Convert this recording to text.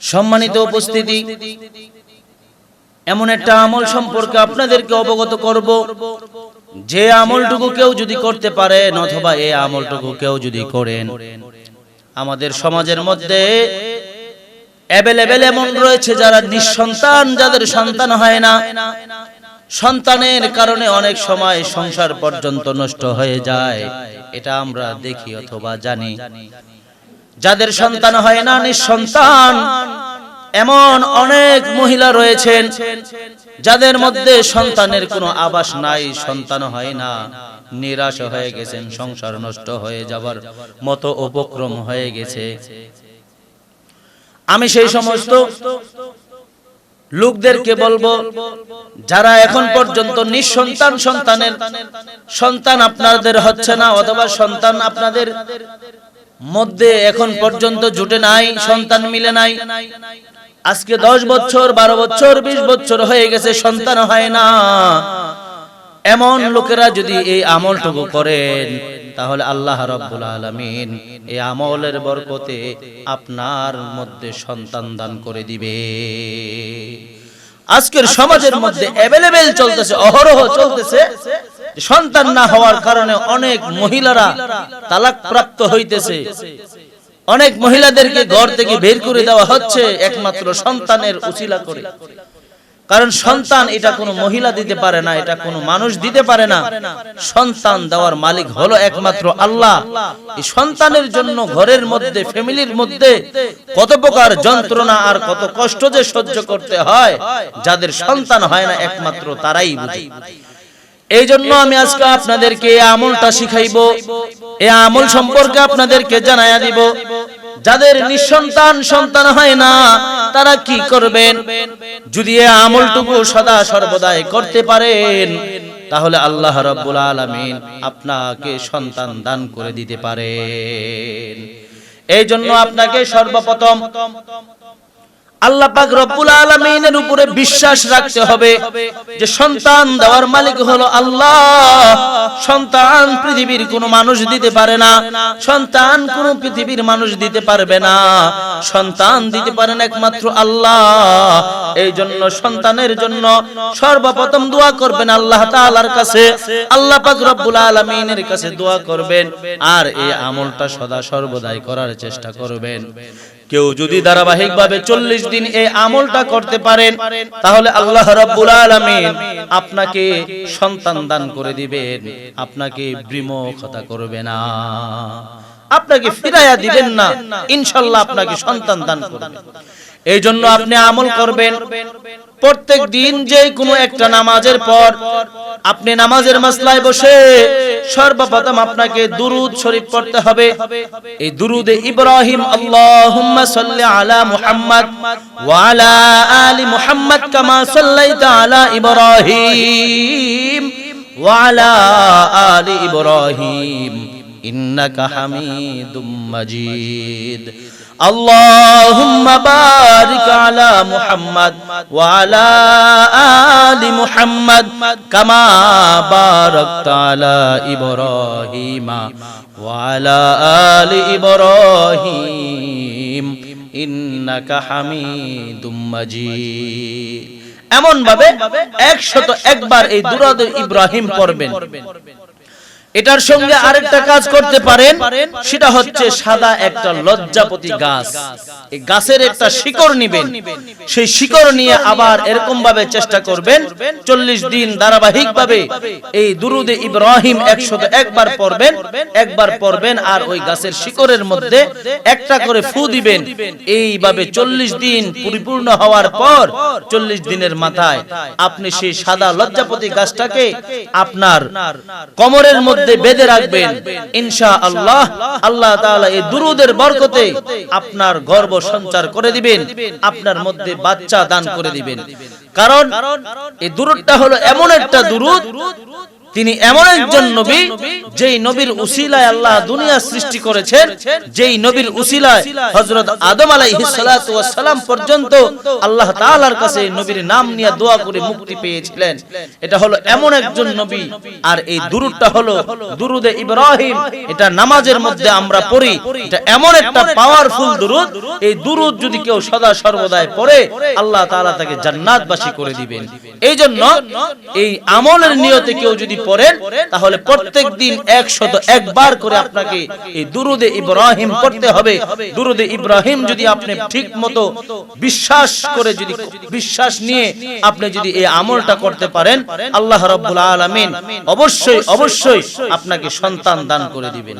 সম্মানিত উপস্থিতি, এমন একটা আমল সম্পর্কে আপনাদেরকে অবগত করব। যে আমলটুকু কেউ যদি করতে পারেন অথবা এই আমলটুকু কেউ যদি করেন, আমাদের সমাজের মধ্যে অ্যাভেলেবেল এমন রয়েছে যারা নিঃসন্তান, যাদের সন্তান হয় না। সন্তানের কারণে অনেক সময় সংসার পর্যন্ত নষ্ট হয়ে যায়, এটা আমরা দেখি অথবা জানি। যাদের সন্তান হয় না, নিঃসন্তান। এমন অনেক মহিলা রয়েছেন যাদের মধ্যে সন্তানের কোনো আবাস নাই, সন্তান হয় না। নিরাশ হয়ে গেছেন, সংসার নষ্ট হয়ে যাবার মতো উপক্রম হয়ে গেছে। আমি সেই সমস্ত লোকদেরকে বলব, যারা এখন পর্যন্ত নিঃসন্তান, সন্তানের, সন্তান আপনাদের হচ্ছে না, অথবা সন্তান আপনাদের মধ্যে এখন পর্যন্ত জুটে নাই, সন্তান মিলে নাই। আজকে দশ বছর, বারো বছর, বিশ বছর হয়ে গেছে, সন্তান হয় না। এমন লোকেরা যদি এই আমলটুকু করেন, তাহলে আল্লাহ রব্বুল আলমিন এই আমলের বরকতে আপনার মধ্যে সন্তান দান করে দিবে। আজকের সমাজের মধ্যে অ্যাভেলেবেল চলতেছে, অহরহ চলতেছে। সন্তান না হওয়ার কারণে অনেক মহিলারা তালাক প্রাপ্ত হইতেছে। অনেক মহিলাদেরকে ঘর থেকে বের করে দেওয়া হচ্ছে একমাত্র সন্তানের উচিলা করে। কারণ সন্তান এটা কোনো মহিলা দিতে পারে না, এটা কোনো মানুষ দিতে পারে না। সন্তান দেওয়ার মালিক হলো একমাত্র আল্লাহ। এই সন্তানের জন্য ঘরের মধ্যে, ফ্যামিলির মধ্যে কত প্রকার যন্ত্রণা আর কত কষ্ট যে সহ্য করতে হয়, যাদের সন্তান হয় না একমাত্র তারাই বুঝে। এই জন্য আমি আজকে আপনাদেরকে এই আমলটা শিখাইব। এই আমল সম্পর্কে আপনাদেরকে জানাইয়া দিব। যাদের নিঃসন্তান সন্তান হয় না, তারা কি করবেন? যদি এই আমলটুকু সদা সর্বদাই করতে পারেন, তাহলে আল্লাহ রাব্বুল আলামিন আপনাকে সন্তান দান করে দিতে পারেন। এই জন্য আপনাকে সর্বপ্রথম আল্লাহ পাক রব্বুল আলামিনের উপরে বিশ্বাস রাখতে হবে যে সন্তান দেওয়ার মালিক হলো আল্লাহ। সন্তান পৃথিবীর কোনো মানুষ দিতে পারে না, সন্তান কোনো পৃথিবীর মানুষ দিতে পারবে না, সন্তান দিতে পারেন একমাত্র আল্লাহ। এই জন্য সন্তানের জন্য সর্বপ্রথম দোয়া করবেন আল্লাহ তাআলার কাছে, আল্লাহ রব্বুল আলামিনের কাছে দোয়া করবেন আর এই আমলটা সদা সর্বদাই করার চেষ্টা করবেন। কেউ যদি ধারাবাহিক ভাবে চল্লিশ দিন এই আমলটা করতে পারেন, তাহলে আল্লাহ রাব্বুল আলামিন আপনাকে সন্তান দান করে দিবেন। আপনাকে বিমুখতা করবে না। আপনাকে ফিরাইয়া দিবেন না। ইনশাল্লাহ আপনাকে সন্তান দান করবেন এই জন্য আপনি আমল করবেন। প্রত্যেক দিন যে কোনো একটা নামাজের পর আপনি নামাজের মাসলায় বসে সর্বপ্রথম আপনাকে দুরুদ শরীফ পড়তে হবে। এই দুরুদে ইব্রাহিম, আল্লাহুম্মা সাল্লি আলা মুহাম্মদ ওয়া আলা আলি মুহাম্মদ কামা সাল্লাইতা আলা ইব্রাহিম ওয়া আলা আলি ইব্রাহিম। ইন্নাকা হামিদুম মাজিদ اللهم بارك على محمد وعلى آل محمد كما باركت على إبراهيم وعلى آل إبراهيم إنك حميد مجيد এমন ভাবে একশত একবার এই দুরাদ ইব্রাহিম পড়বেন এটার সঙ্গে আরেকটা কাজ করতে পারেন সেটা হচ্ছে সাদা একটা লজ্জাপতি গাছ। এই গাছের একটা শিকড় নিবেন। সেই শিকড় নিয়ে আবার এরকম ভাবে চেষ্টা করবেন। চল্লিশ দিন ধারাবাহিক ভাবে এই দুরুদে ইব্রাহিম একশত একবার পড়বেন একবার পড়বেন আর ওই গাছের শিকড়ের মধ্যে একটা করে ফু দিবেন। এইভাবে চল্লিশ দিন পরিপূর্ণ হওয়ার পর চল্লিশ দিনের মাথায় আপনি সেই সাদা লজ্জাপতি গাছটাকে আপনার কমরের মধ্যে মধ্যে বেঁধে রাখবেন। ইনশা আল্লাহ আল্লাহ তাআলা এই দুরুদের বরকতে আপনার গর্ব সঞ্চার করে দিবেন, আপনার মধ্যে বাচ্চা দান করে দিবেন। কারণ এই দুরুদটা হলো এমন একটা দুরুদ তিনি এমন একজন নবী যেই নবীর উসিলায় আল্লাহ দুনিয়া সৃষ্টি করেছেন যেই নবীর উসিলায় হযরত আদম আলাইহিস সালাম পর্যন্ত আল্লাহ তাআলার কাছে নবীর নাম নিয়ে দোয়া করে মুক্তি পেয়েছিলেন। এটা হলো এমন একজন নবী। আর এই দুরুদটা হলো দুরুদে ইব্রাহিম। এটা নামাজের মধ্যে আমরা পড়ি। এটা এমন একটা পাওয়ারফুল দুরুদ। এই দুরুদ যদি কেউ সদা সর্বদাই পড়ে আল্লাহ তাআলা তাকে জান্নাতবাসী করে দিবেন এই জন্য এই আমলের নিয়তে কেউ যদি পড়েন তাহলে প্রত্যেক দিন একশত একবার করে আপনাকে এই দুরুদে ইব্রাহিম পড়তে হবে। দুরুদে ইব্রাহিম যদি আপনি ঠিক মতো বিশ্বাস করে যদি বিশ্বাস নিয়ে আপনি যদি এই আমলটা করতে পারেন আল্লাহ রব্বুল আলমিন অবশ্যই অবশ্যই আপনাকে সন্তান দান করে দিবেন।